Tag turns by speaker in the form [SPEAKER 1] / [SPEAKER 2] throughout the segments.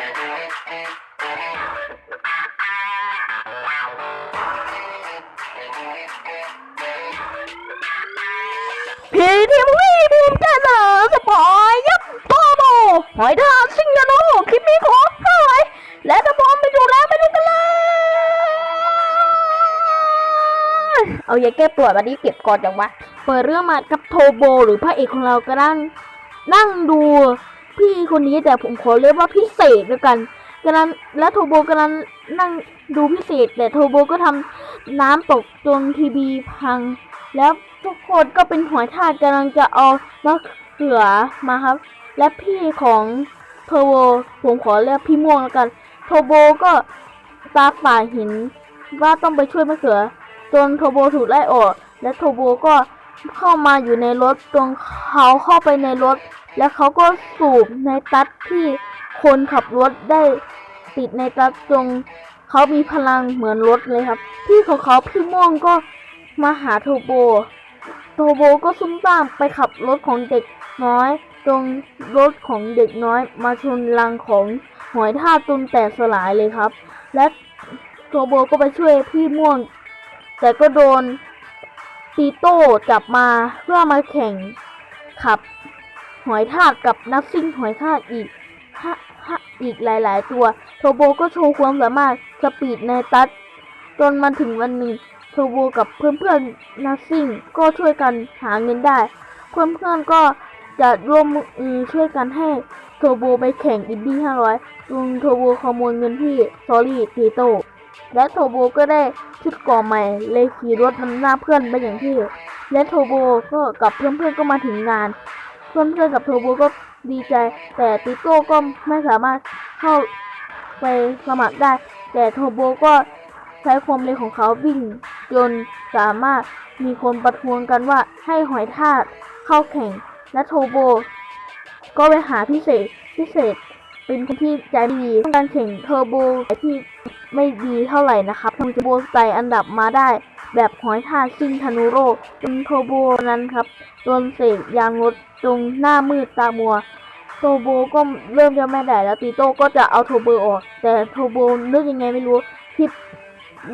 [SPEAKER 1] พีทีวีภูมิใจเสนอสปอยยับโตโมหอยทากซิงโนโนคลิปนี้ขอหอยและถ้าพร้อมไปดูแล้วไปดูกันเลย เอาอย่าแก้ปวดวันนี้เก็บก่อนจังวะ เปิดเรื่องมากับโทโบหรือพระเอกของเราก็นั่งนั่งดู พี่คนนี้แต่ผมขอเรียกว่าพิเศษด้วยกันกำลังและโทโบกำลังนั่งดูพิเศษ แต่โทโบก็ทำน้ำตกจนทีวีพัง แล้วทุกคนก็เป็นหอยทากกำลังจะเอามะเขือมาครับ และพี่ของโทโบผมขอเรียกพี่ม่วงแล้วกัน โทโบก็ตาฝ่าหินว่าต้องไปช่วยมะเขือ จนโทโบถูกไล่ออก และโทโบก็ เข้ามาอยู่ในรถตรงเขาเข้าไปในรถ แล้วเขาก็สูบในตัดที่คนขับรถได้ติดในตัดตรงเขามีพลังเหมือนรถเลยครับ พี่ของเขาพี่ม่วงก็มาหาโทโบ โทโบก็ซุ่มซ่ามไปขับรถของเด็กน้อย ตรงรถของเด็กน้อย มาชนรังของหอยทากจนแตกสลายเลยครับ และโทโบก็ไปช่วยพี่ม่วง แต่ก็โดน ตีโต้จับมาเพื่อมาแข่งขับ หอยทากกับนักซิ่งหอยทากอีกฮะฮะอีกหลาย ๆ ตัวโทโบก็โชว์ความสามารถสปีดในตัดจนมาถึงวันหนึ่งโทโบกับเพื่อนๆนักซิ่งก็ช่วยกันหาเงินได้ เพื่อนๆก็จะร่วมมือช่วยกันให้โทโบไปแข่งอินดี้500จนโทโบขโมยเงินที่ซอรี่ตีโตและโทโบก็ได้ ชุดก่อใหม่ เลยขี่รถนำหน้าเพื่อนไปอย่างที่ และโทโบก็กับเพื่อนๆก็มาถึงงาน เพื่อนๆกับโทโบก็ดีใจ แต่ติโก้ก็ไม่สามารถเข้าไปสมัครได้ แต่โทโบก็ใช้ความเร็วของเขาวิ่ง จนสามารถมีคนประท้วงกันว่าให้หอยทากเข้าแข่ง และโทโบ ก็ไปหาพิเศษพิเศษ เป็นคนที่ใจไม่ดีการแข่งเทอร์โบที่ไม่ดีเท่าไหร่นะครับทำเทอร์โบไต่อันดับมาได้ แบบหอยทาซิ่งธนูโร่จนเทอร์โบนั้นครับโดนเสกยางรถจงหน้ามืดตามัวโทโบก็เริ่มจะไม่ได้แล้วตีโต้ก็จะเอาโทโบออก แต่โทโบนึกยังไงไม่รู้ที่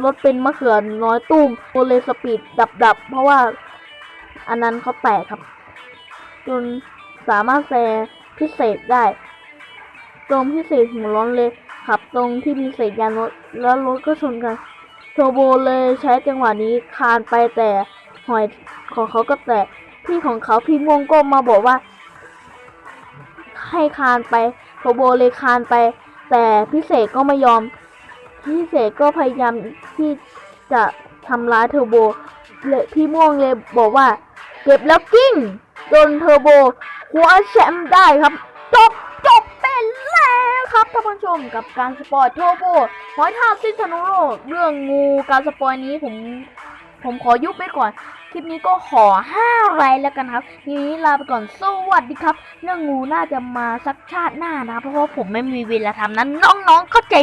[SPEAKER 1] รถเป็นมะเขือน้อยตุ้มโบเลยสปีดดับดับเพราะว่าอันนั้นเขาแตกครับ จนสามารถแซงพิเศษได้ ตรงพิเศษหัวร้อนเลยขับตรงที่มีเศษยางรถแล้วรถก็ชนกันโทโบเลยใช้จังหวะนี้คานไปแต่หอยของเขาก็แตกพี่ของเขาพี่ม่วงก็มาบอกว่า ให้คานไปโทโบเลยคานไป แต่พิเศษก็ไม่ยอมพิเศษก็พยายามที่จะทำร้ายเทอร์โบเลยพี่ม่วงเลยบอกว่า เก็บแล้วกิ้งจนเทอร์โบคว้าแชมป์ได้ครับจบ ท่านผู้ชมกับการสปอยเทอโบหอยท่าซินธนุโรเรื่องงูการสปอยนี้ผมผมขอยุบไปก่อน คลิปนี้ก็ขอห้าไลค์แล้วกันครับทีนี้ลาไปก่อนสวัสดีครับ เรื่องงูน่าจะมาสักชาติหน้านะครับเพราะว่าผมไม่มีเวลาทำนั้นน้องๆเข้าใจ